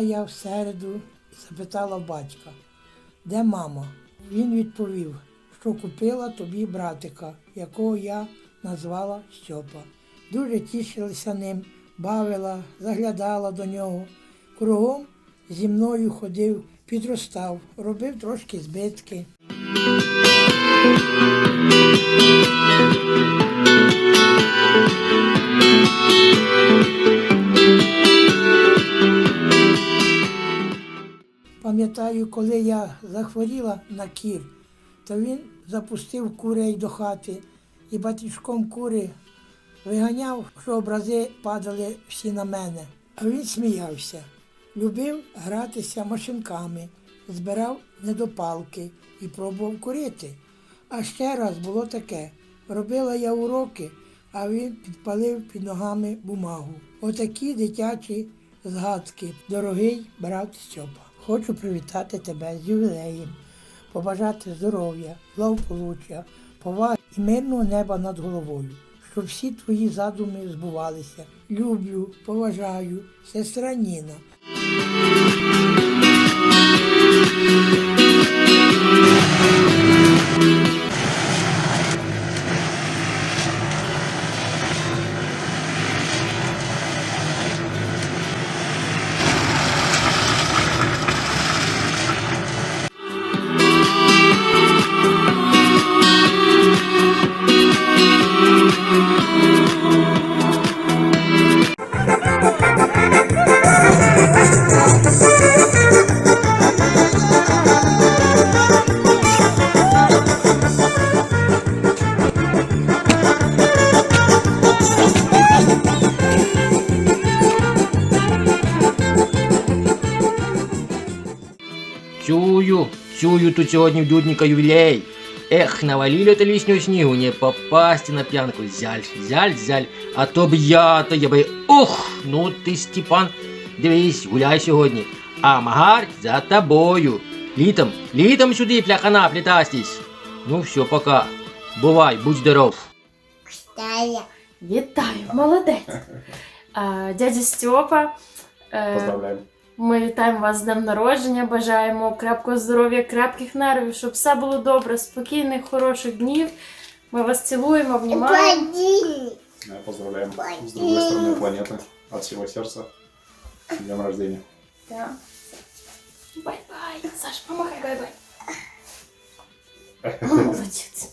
в середу і запитала батька, де мама? Він відповів, що купила тобі братика, якого я назвала Стьопа. Дуже тішилася ним, бавила, заглядала до нього. Кругом зі мною ходив, підростав, робив трошки збитки. Пам'ятаю, коли я захворіла на кір, то він запустив курей до хати і батючком кури виганяв, що образи падали всі на мене. А він сміявся, любив гратися машинками, збирав недопалки і пробував курити. А ще раз було таке. Робила я уроки, а він підпалив під ногами бумагу. Отакі дитячі згадки, дорогий брат Стьопа. Хочу привітати тебе з ювілеєм, побажати здоров'я, благополуччя, поваги і мирного неба над головою, щоб всі твої задуми збувалися. Люблю, поважаю, сестра Ніна. Чую, тут сьогодні в дудника ювілей. Ех, навалили то лишнього снігу, не попасти на п'янку. Зяль, зяль, зяль. А то б я, то я би. Ух, ну ти, Степан, дивись, гуляй сьогодні. А магар за тобою. Літом, літом сюди, пляхана, плітастись. Ну все, пока. Бувай, будь здоров. Тая. Вітаю, молодець. А, дядя Стьопа. е, Поздравляємо. Ми вітаємо вас з днем народження, бажаємо крепкого здоров'я, крепких нервів, щоб все було добре, спокійних, хороших днів. Ми вас цілуємо, обнімаємо. Пойди. Да, Поздравляем с другой стороны планеты. От всего сердца. С днем рождения. Так. Бай-бай. Саш, помахай бай-бай. Молодець.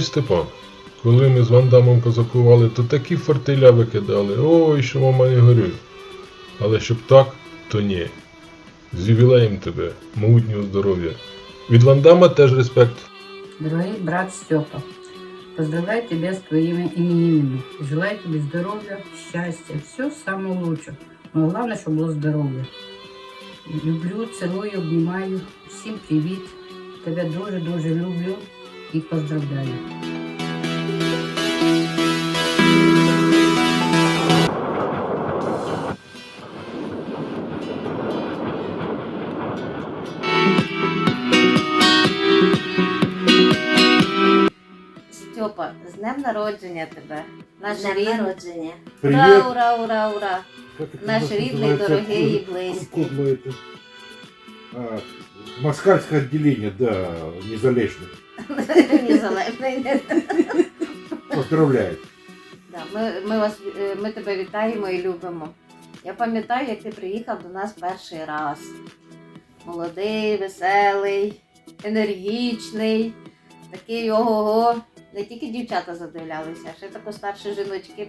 знаєш, Степан, коли ми з Вандамом козакували, то такі фортеля викидали. Ой, що мама не горює. Але щоб так, то ні. З ювілеєм тебе, могутнього здоров'я. Від Вандама теж респект. Дорогий брат Степа, поздравляю тебя с твоими именинами. Желаю тебе здоровья, счастья, все самое лучшее. Но главное, чтобы было здоровье. Люблю, цілую, обнімаю. Всім привіт. Тебе дуже-дуже люблю і поздравляю. Степа, з днем народження тебе. Наш Днем рідний. народження. Ура, ура, ура, ура. Как это Наш у нас рідний, называется? дорогий і Куд- близький. Кудло это. А, Москальское отделение, да, незалежно. Незалежний. Поздравляю. Да, ми, ми, вас, е, ми тебе вітаємо і любимо. Я пам'ятаю, як ти приїхав до нас перший раз. Молодий, веселий, енергічний, такий ого-го. Не тільки дівчата задивлялися, а ще тако старші жіночки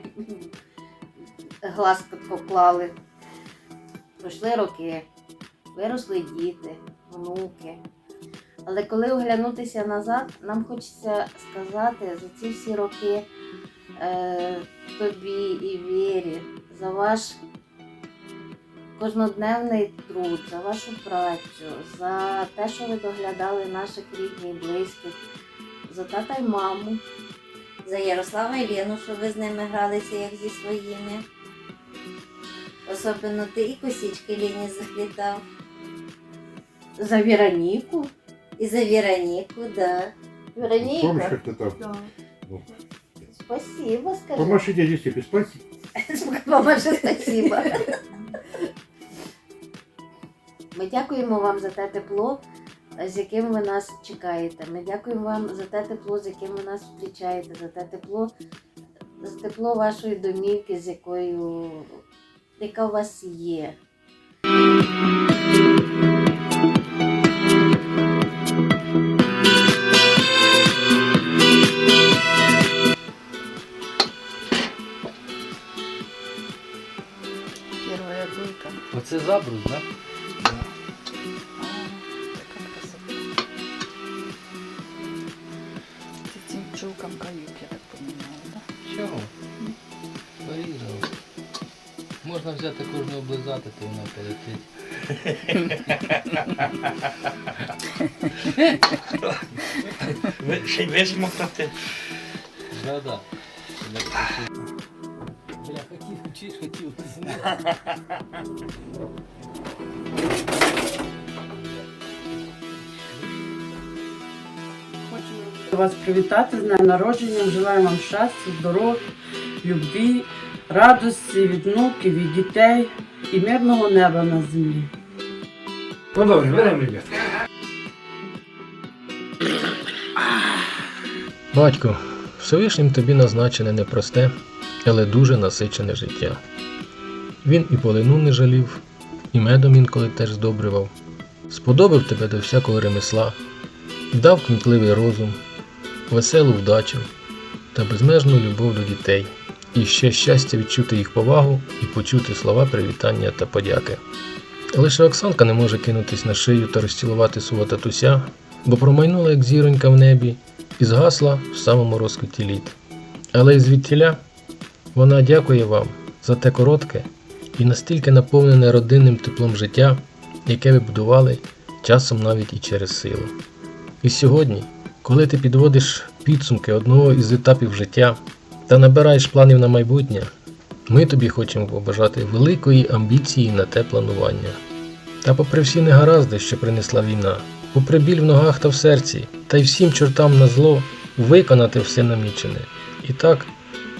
глаз поклали. Пройшли роки, виросли діти, внуки. Але коли оглянутися назад, нам хочеться сказати за ці всі роки е, тобі і вірі за ваш кожнодневний труд, за вашу працю, за те, що ви доглядали наших рідних, близьких, за тата й маму. За Ярослава і Лену, що ви з ними гралися, як зі своїми. Особливо ти і косички Лені заплітав. За Віроніку. І за Віроніку, да. Помнишь, как ты там? Ну, спасибо, скажи. Помаши дяде Степе, спасибо. Поможе, спасибо. Ми дякуємо вам за те тепло, з яким ви нас чекаєте. Ми дякуємо вам за те тепло, з яким ви нас зустрічаєте, за те тепло, за тепло вашої домівки, з якою яка у вас є. Забрус? Такая красота. Этим пчелкам каюк, я так понимаю, да? Чого? Порізав. Можна взяти кожну облизати, то вона полетить. Ще й висмоктати. Да-да. Бля, хотів, хотів. Вас привітати з днем народження. Желаю вам щастя, здоров'я, любві, радості від внуків, від дітей і мирного неба на землі. Продовжуємо, беремо, ребят. Батько, Всевишнім тобі назначене непросте, але дуже насичене життя. Він і полину не жалів, і медом інколи теж здобрював, сподобав тебе до всякого ремесла, дав кмітливий розум, веселу вдачу та безмежну любов до дітей, і ще щастя відчути їх повагу і почути слова привітання та подяки. Лише Оксанка не може кинутись на шию та розцілувати свого татуся, бо промайнула як зіронька в небі і згасла в самому розквіті літ. Але із звідтіля вона дякує вам за те коротке і настільки наповнене родинним теплом життя, яке ви будували часом навіть і через силу. І сьогодні, коли ти підводиш підсумки одного із етапів життя та набираєш планів на майбутнє, ми тобі хочемо побажати великої амбіції на те планування. Та попри всі негаразди, що принесла війна, попри біль в ногах та в серці, та й всім чортам на зло, виконати все намічене. І так,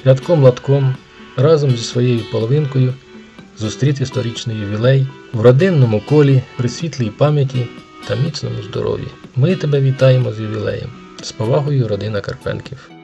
рядком латком, разом зі своєю половинкою, зустріти сторічний ювілей в родинному колі, при світлій пам'яті та міцному здоров'ї. Ми тебе вітаємо з ювілеєм. З повагою, родина Карпенків.